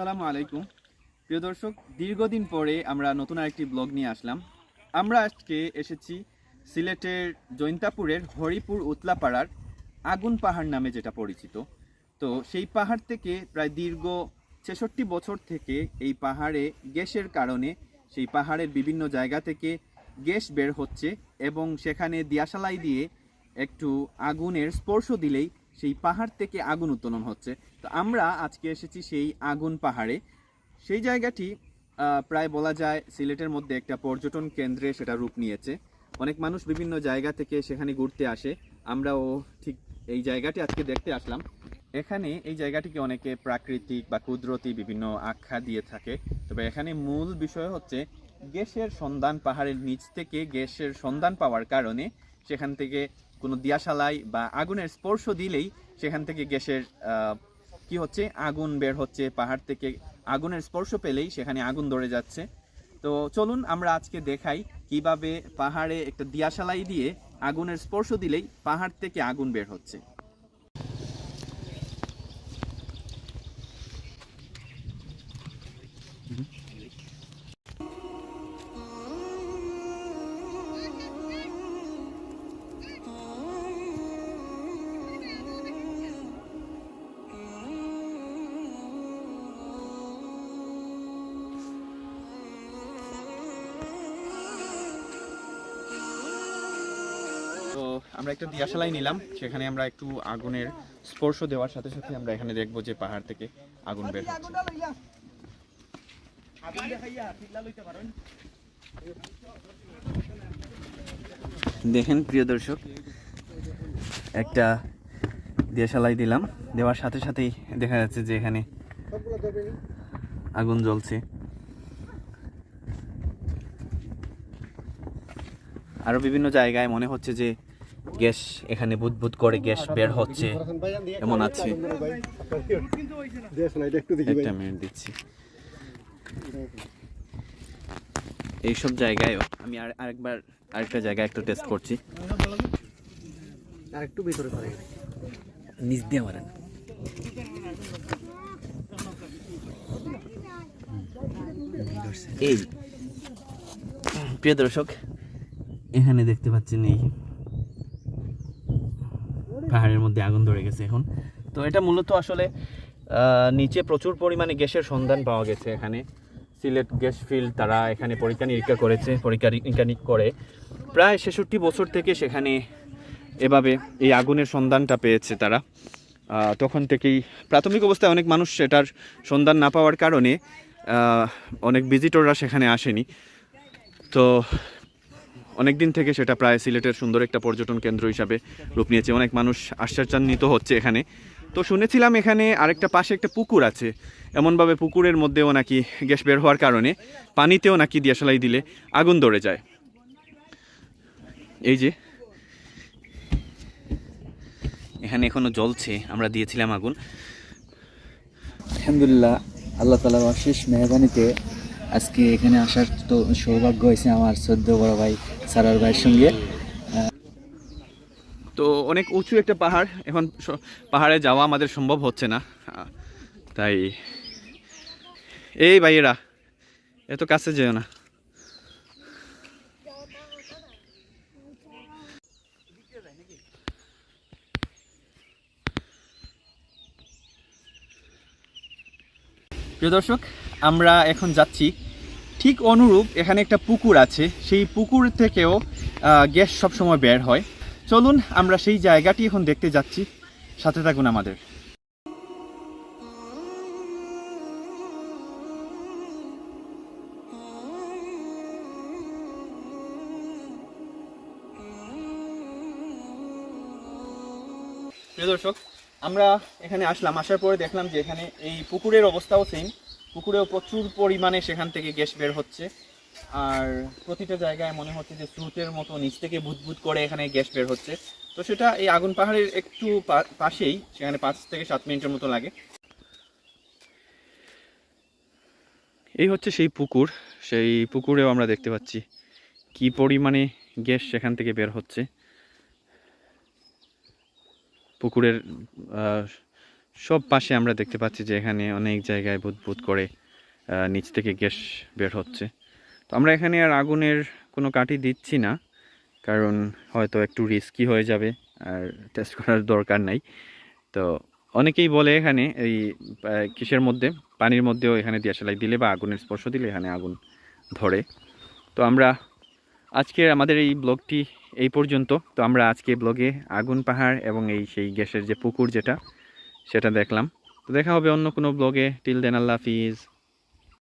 আসসালামু আলাইকুম। প্রিয় দর্শক, দীর্ঘদিন পরে আমরা নতুন আরেকটি ব্লগ নিয়ে আসলাম। আমরা আজকে এসেছি সিলেটের জৈন্তাপুরের হরিপুর উতলাপাড়ার আগুন পাহাড় নামে যেটা পরিচিত। তো সেই পাহাড় থেকে প্রায় দীর্ঘ ছেষট্টি বছর থেকে এই পাহাড়ে গ্যাসের কারণে সেই পাহাড়ের বিভিন্ন জায়গা থেকে গ্যাস বের হচ্ছে এবং সেখানে দিয়াশালাই দিয়ে একটু আগুনের স্পর্শ দিলেই সেই পাহাড় থেকে আগুন উত্তোলন হচ্ছে। তো আমরা আজকে এসেছি সেই আগুন পাহাড়ে। সেই জায়গাটি প্রায় বলা যায় সিলেটের মধ্যে একটা পর্যটন কেন্দ্রে সেটা রূপ নিয়েছে। অনেক মানুষ বিভিন্ন জায়গা থেকে সেখানে ঘুরতে আসে। আমরাও ঠিক এই জায়গাটি আজকে দেখতে আসলাম। এখানে এই জায়গাটিকে অনেকে প্রাকৃতিক বা কুদরতি বিভিন্ন আখ্যা দিয়ে থাকে। তবে এখানে মূল বিষয় হচ্ছে গ্যাসের সন্ধান পাহাড়ের নিচ থেকে গ্যাসের সন্ধান পাওয়ার কারণে সেখান থেকে কোনো দিয়াশালাই বা আগুনের স্পর্শ দিলেই সেখান থেকে গ্যাসের কি হচ্ছে? আগুন বের হচ্ছে। পাহাড় থেকে আগুনের স্পর্শ পেলেই সেখানে আগুন ধরে যাচ্ছে। তো চলুন আমরা আজকে দেখাই কীভাবে পাহাড়ে একটা দিয়াশালাই দিয়ে আগুনের স্পর্শ দিলেই পাহাড় থেকে আগুন বের হচ্ছে। আমরা একটা দিয়াশালাই নিলাম, সেখানে আমরা একটু আগুনের স্পর্শ দেওয়ার সাথে সাথে আমরা এখানে দেখব যে পাহাড় থেকে আগুন বের হচ্ছে। দেখেন প্রিয় দর্শক, একটা দিয়াশালাই দিলাম, দেওয়ার সাথে সাথেই দেখা যাচ্ছে যে এখানে আগুন জ্বলছে। আরও বিভিন্ন জায়গায় মনে হচ্ছে যে গ্যাস এখানে বুদবুদ করে গ্যাস বের হচ্ছে। এমন আছে। একটা মিনিট দিচ্ছি। এইসব জায়গায়ও আমি আর আরেকবার আরেকটা জায়গায় একটু টেস্ট করছি। আর একটু ভিতরে করে নিচ দিয়ে মারেন। এই প্রিয় দর্শক এখানে দেখতে পাচ্ছেন এই পাহাড়ের মধ্যে আগুন ধরে গেছে এখন। তো এটা মূলত আসলে নিচে প্রচুর পরিমাণে গ্যাসের সন্ধান পাওয়া গেছে এখানে। সিলেট গ্যাস ফিল্ড তারা এখানে পরীক্ষা নিরীক্ষা করেছে, পরীক্ষা নিরীক্ষা করে। প্রায় ছেষট্টি বছর থেকে সেখানে এভাবে এই আগুনের সন্ধানটা পেয়েছে তারা। তখন থেকেই প্রাথমিক অবস্থায় অনেক মানুষ সেটার সন্ধান না পাওয়ার কারণে অনেক ভিজিটররা সেখানে আসেনি। তো অনেক দিন থেকে সেটা প্রায় সিলেটের সুন্দর একটা পর্যটন কেন্দ্র হিসাবে রূপ নিয়েছে। অনেক মানুষ আশ্চর্যান্বিত হচ্ছে এখানে। তো শুনেছিলাম এখানে আরেকটা পাশে একটা পুকুর আছে। এমনভাবে পুকুরের মধ্যেও নাকি গ্যাস বের হওয়ার কারণে পানিতেও নাকি দিয়াশালাই দিলে আগুন ধরে যায়। এই যে এখানে এখনও জ্বলছে, আমরা দিয়েছিলাম আগুন। আলহামদুলিল্লাহ, আল্লাহ তালার অশেষ মেহরবানিতে আজকে এখানে আসার তো সৌভাগ্য হয়েছে আমার সদ্য বড় ভাই সারার ভাইয়ের সঙ্গে। তো অনেক উঁচু একটা পাহাড়, এখন পাহাড়ে যাওয়া আমাদের সম্ভব হচ্ছে না। তাই এই ভাইয়েরা, এত কাছে যেও না। প্রিয় দর্শক আমরা এখন যাচ্ছি। ঠিক অনুরূপ এখানে একটা পুকুর আছে। সেই পুকুর থেকেও গ্যাস সবসময় বের হয়। চলুন আমরা সেই জায়গাটি এখন দেখতে যাচ্ছি। সাথে থাকুন আমাদের। দর্শক, আমরা এখানে আসলাম। আসার পরে দেখলাম যে এখানে এই পুকুরের অবস্থাও সেম পুকুরেও প্রচুর পরিমাণে সেখান থেকে গ্যাস বের হচ্ছে। আর প্রতিটা জায়গায় মনে হচ্ছে যে স্রোতের মতো নিচ থেকে বুদবুদ করে এখানে গ্যাস বের হচ্ছে। তো সেটা এই আগুন পাহাড়ের একটু পাশেই, সেখানে পাঁচ থেকে সাত মিনিটের মতো লাগে। এই হচ্ছে সেই পুকুর। সেই পুকুরেও আমরা দেখতে পাচ্ছি কি পরিমাণে গ্যাস সেখান থেকে বের হচ্ছে। পুকুরের সব পাশে আমরা দেখতে পাচ্ছি যে এখানে অনেক জায়গায় বুদবুদ করে নিচ থেকে গ্যাস বের হচ্ছে। তো আমরা এখানে আর আগুনের কোনো কাঠি দিচ্ছি না, কারণ হয়তো একটু রিস্কি হয়ে যাবে আর টেস্ট করার দরকার নাই। তো অনেকেই বলে এখানে এই কিসের মধ্যে, পানির মধ্যেও এখানে দিয়াশালাই দিলে বা আগুনের স্পর্শ দিলে এখানে আগুন ধরে। তো আমরা আজকে আমাদের এই ব্লগটি এই পর্যন্ত। তো আমরা আজকে ব্লগে আগুন পাহাড় এবং এই সেই গ্যাসের যে পুকুর যেটা সেটা দেখলাম। তো দেখা হবে অন্য কোনো ব্লগে টিল দেন আল্লাহ হাফিজ।